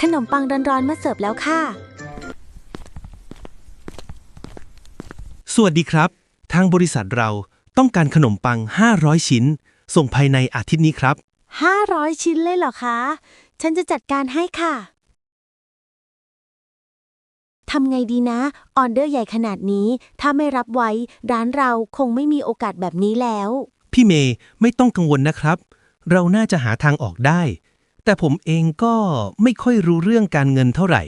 ขนมปังร้อนๆมาเสิร์ฟแล้วค่ะ สวัสดีครับ ทางบริษัทเราต้องการขนมปัง 500 ชิ้น ส่งภายในอาทิตย์นี้ครับ 500 ชิ้นเลยเหรอคะ ฉันจะจัดการให้ค่ะ ทำไงดีนะ ออเดอร์ใหญ่ขนาดนี้ ถ้าไม่รับไว้ ร้านเราคงไม่มีโอกาสแบบนี้แล้ว พี่เมย์ไม่ต้องกังวลนะครับ เราน่าจะหาทางออกได้ แต่ผมเองก็ไม่ค่อยรู้เรื่องการเงินเท่าไหร่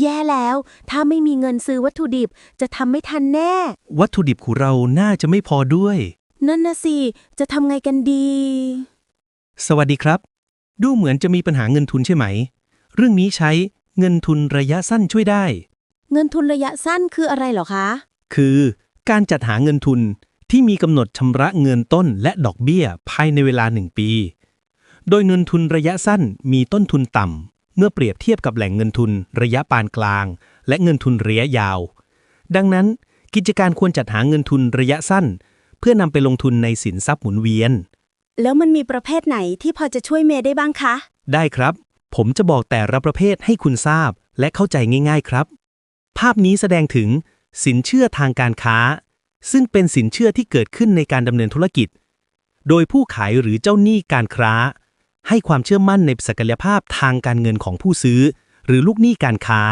แย่แล้ว ถ้าไม่มีเงินซื้อวัตถุดิบจะทำไม่ทันแน่ วัตถุดิบของเราน่าจะไม่พอด้วย นั่นนะสิ จะทำไงกันดี สวัสดีครับ ดูเหมือนจะมีปัญหาเงินทุนใช่ไหม เรื่องนี้ใช้เงินทุนระยะสั้นช่วยได้ เงินทุนระยะสั้นคืออะไรเหรอคะ คือการจัดหาเงินทุนที่มีกำหนดชำระเงินต้นและดอกเบี้ยภายในเวลา 1 ปี โดยเงินทุนระยะสั้นมีต้นทุนต่ำ เมื่อเปรียบเทียบกับแหล่งเงินทุนระยะปานกลาง และเงินทุนระยะยาว ดังนั้น กิจการควรจัดหาเงินทุนระยะสั้น เพื่อนำไปลงทุนในสินทรัพย์หมุนเวียน แล้วมันมีประเภทไหนที่พอจะช่วยเมย์ได้บ้างคะ ได้ครับ ผมจะบอกแต่ละประเภทให้คุณทราบและเข้าใจง่าย ๆครับ ภาพนี้แสดงถึง สินเชื่อทางการค้า ซึ่งเป็นสินเชื่อที่เกิดขึ้นในการดำเนินธุรกิจ โดยผู้ขายหรือเจ้าหนี้การค้า ให้ความเชื่อมั่นในศักยภาพทางการเงินของผู้ซื้อ หรือลูกหนี้การค้า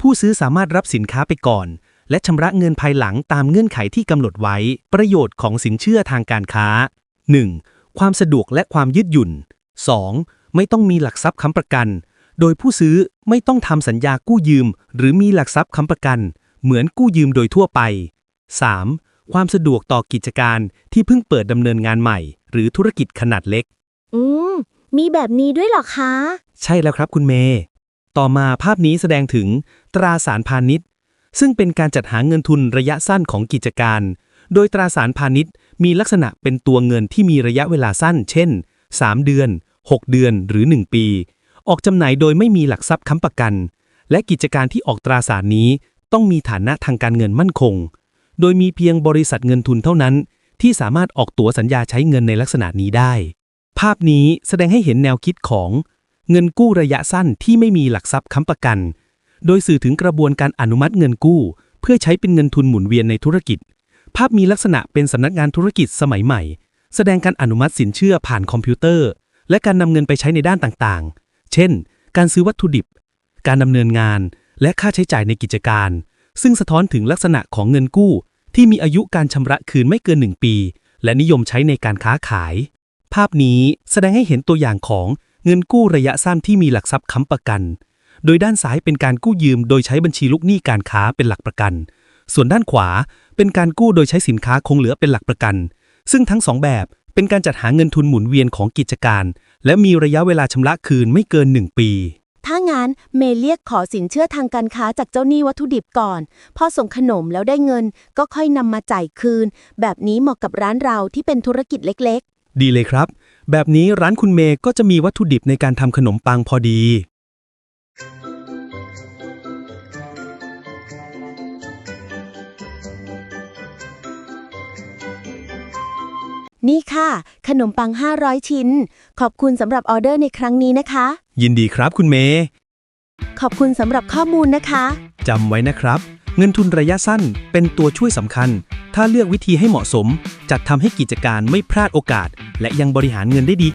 ผู้ซื้อสามารถรับสินค้าไปก่อน และชำระเงินภายหลังตามเงื่อนไขที่กำหนดไว้ ประโยชน์ของสินเชื่อทางการค้า 1. ความสะดวกและความยืดหยุ่น 2. ไม่ต้องมีหลักทรัพย์ค้ำประกัน โดยผู้ซื้อไม่ต้องทำสัญญากู้ยืม หรือมีหลักทรัพย์ค้ำประกัน เหมือนกู้ยืมโดยทั่วไป 3. ความสะดวกต่อกิจการที่เพิ่งเปิดดำเนินงานใหม่ หรือธุรกิจขนาดเล็ก อืม มีแบบนี้ด้วยเหรอคะ ใช่แล้วครับคุณเมย์ ต่อมาภาพนี้แสดงถึงตราสารพาณิชย์ ซึ่งเป็นการจัดหาเงินทุนระยะสั้นของกิจการ โดยตราสารพาณิชย์มีลักษณะเป็นตัวเงินที่มีระยะเวลาสั้น เช่น 3 เดือน 6 เดือนหรือ 1 ปี ออกจำหน่ายโดยไม่มีหลักทรัพย์ค้ำประกัน และกิจการที่ออกตราสารนี้ ต้องมีฐานะทางการเงินมั่นคง โดยมีเพียงบริษัทเงินทุนเท่านั้น ที่สามารถออกตั๋วสัญญาใช้เงินในลักษณะนี้ได้ ภาพนี้แสดงให้เห็นแนวคิดของ เงินกู้ระยะสั้นที่ไม่มีหลักทรัพย์ค้ำประกัน โดยสื่อถึงกระบวนการอนุมัติเงินกู้ เพื่อใช้เป็นเงินทุนหมุนเวียนในธุรกิจ ภาพมีลักษณะเป็นสำนักงานธุรกิจสมัยใหม่ แสดงการอนุมัติสินเชื่อผ่านคอมพิวเตอร์ และการนำเงินไปใช้ในด้านต่างๆ เช่น การซื้อวัตถุดิบ การดำเนินงาน และค่าใช้จ่ายในกิจการ ซึ่งสะท้อนถึงลักษณะของเงินกู้ ที่มีอายุการชำระคืนไม่เกิน 1 ปี และนิยมใช้ในการค้าขาย ภาพนี้แสดงให้เห็นตัวอย่างของเงินกู้ระยะสั้นที่มีหลักทรัพย์ค้ำประกัน โดยด้านซ้ายเป็นการกู้ยืมโดยใช้บัญชีลูกหนี้การค้าเป็นหลักประกัน ส่วนด้านขวาเป็นการกู้โดยใช้สินค้าคงเหลือเป็นหลักประกัน ซึ่งทั้งสองแบบเป็นการจัดหาเงินทุนหมุนเวียนของกิจการ และมีระยะเวลาชำระคืนไม่เกิน 1 ปี ถ้างั้นเมย์เรียกขอสินเชื่อทางการค้าจากเจ้าหนี้วัตถุดิบก่อน พอส่งขนมแล้วได้เงินก็ค่อยนำมาจ่ายคืน แบบนี้เหมาะกับร้านเราที่เป็นธุรกิจเล็ก ดีเลยครับ แบบนี้ร้านคุณเมย์ก็จะมีวัตถุดิบในการทำขนมปังพอดีๆนี่ค่ะ ขนมปัง 500 ชิ้น ขอบคุณสำหรับออเดอร์ในครั้งนี้นะคะ ยินดีครับคุณเมย์ ขอบคุณสำหรับข้อมูลนะคะ จำไว้นะครับ เงินทุนระยะสั้นเป็นตัวช่วยสำคัญ ถ้าเลือกวิธีให้เหมาะสม จัดทำให้กิจการไม่พลาดโอกาส และยังบริหารเงินได้ดี